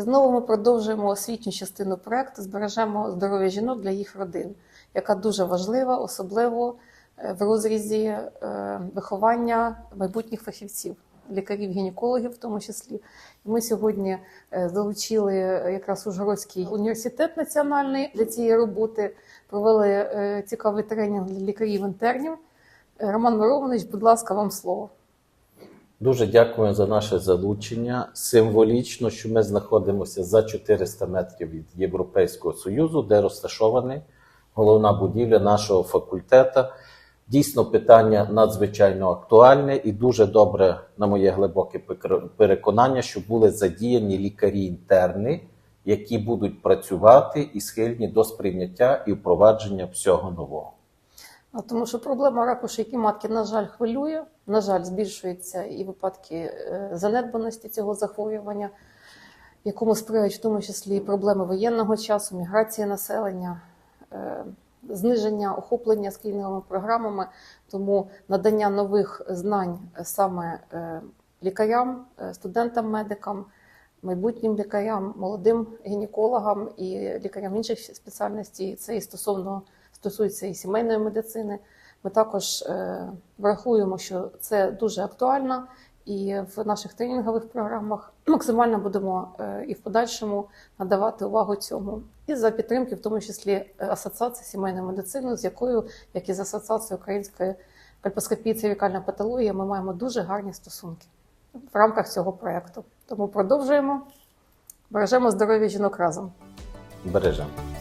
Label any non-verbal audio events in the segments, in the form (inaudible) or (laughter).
знову ми продовжуємо освітню частину проекту Збережемо здоров'я жінок для їх родин, яка дуже важлива, особливо е, в розрізі е, виховання майбутніх фахівців, лікарів-гінекологів, в тому числі. Ми сьогодні е, залучили якраз Ужгородський університет національний для цієї роботи, провели цікавий тренінг для лікарів-інтернів. Роман Миронович, будь ласка, вам слово. Дуже дякую за наше залучення. Символічно, що ми знаходимося за 400 метрів від Європейського Союзу, де розташована головна будівля нашого факультету. Дійсно, питання надзвичайно актуальне і дуже добре, на моє глибоке переконання, що були задіяні лікарі-інтерни, які будуть працювати і схильні до сприйняття і впровадження всього нового. А Тому що проблема раку шийки матки, на жаль, хвилює. На жаль, збільшуються і випадки е, занедбаності цього захворювання, якому сприяють в тому числі проблеми воєнного часу, міграції населення, е, зниження охоплення скринінговими програмами. Тому надання нових знань саме е, лікарям, студентам-медикам, майбутнім лікарям, молодим гінекологам і лікарям інших спеціальностей. Це і стосовно стосується і сімейної медицини. Ми також е, врахуємо, що це дуже актуально, і в наших тренінгових програмах максимально будемо е, і в подальшому надавати увагу цьому. І за підтримки, в тому числі е, Асоціації сімейної медицини, з якою, як і з Асоціацією української кальпоскопії цервікальної патології, ми маємо дуже гарні стосунки в рамках цього проєкту. Тому продовжуємо. Бережемо здоров'я жінок разом. Бережемо.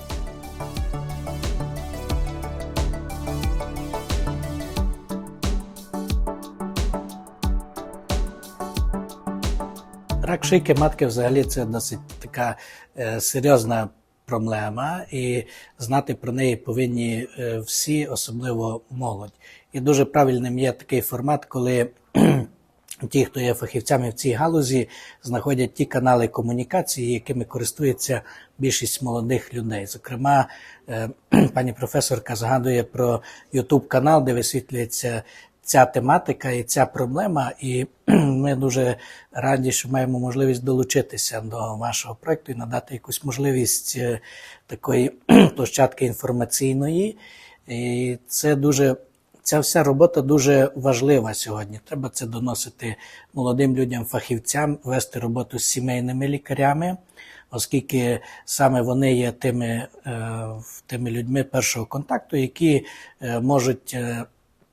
Рак шийки матки взагалі це досить така е, серйозна проблема, і знати про неї повинні е, всі, особливо молодь. І дуже правильним є такий формат, коли (clears throat) ті, хто є фахівцями в цій галузі, знаходять ті канали комунікації, якими користується більшість молодих людей. Зокрема, е, (clears throat) пані професорка згадує про youtube канал, де висвітлюється ця тематика і ця проблема. І (clears throat) ми дуже раді, що маємо можливість долучитися до вашого проекту і надати якусь можливість е, такої (clears throat) площадки інформаційної. І це дуже. Ця вся робота дуже важлива сьогодні. Треба це доносити молодим людям, фахівцям, вести роботу з сімейними лікарями, оскільки саме вони є тими, е, тими людьми першого контакту, які е, можуть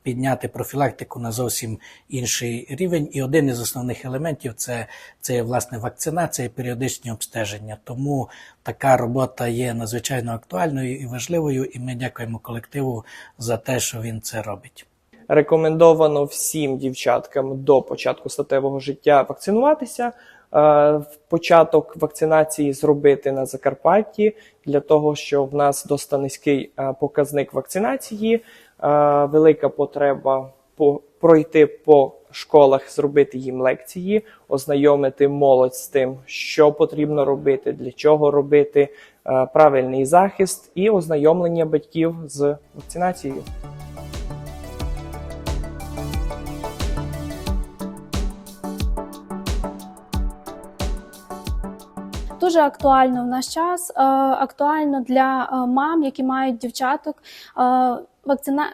підняти профілактику на зовсім інший рівень. І один із основних елементів це, це власне вакцинація періодичні обстеження. Тому така робота є надзвичайно актуальною і важливою, і ми дякуємо колективу за те, що він це робить. Рекомендовано всім дівчаткам до початку статевого життя вакцинуватися. Е, Початок вакцинації зробити на Закарпатті для того, що в нас досить низький е, показник вакцинації, е, велика потреба по- пройти по школах, зробити їм лекції, ознайомити молодь з тим, що потрібно робити, для чого робити, правильний захист і ознайомлення батьків з вакцинацією. Дуже актуально в наш час, е, актуально для е, мам, які мають дівчаток. е, Вакцина...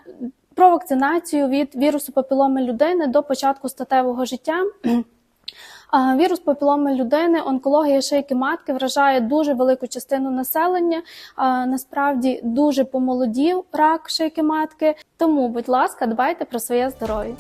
Про вакцинацію від вірусу папіломи людини до початку статевого життя. (clears throat) Вірус папіломи людини, онкологія шийки матки вражає дуже велику частину населення. Насправді дуже помолодів рак шийки матки. Тому, будь ласка, дбайте про своє здоров'я.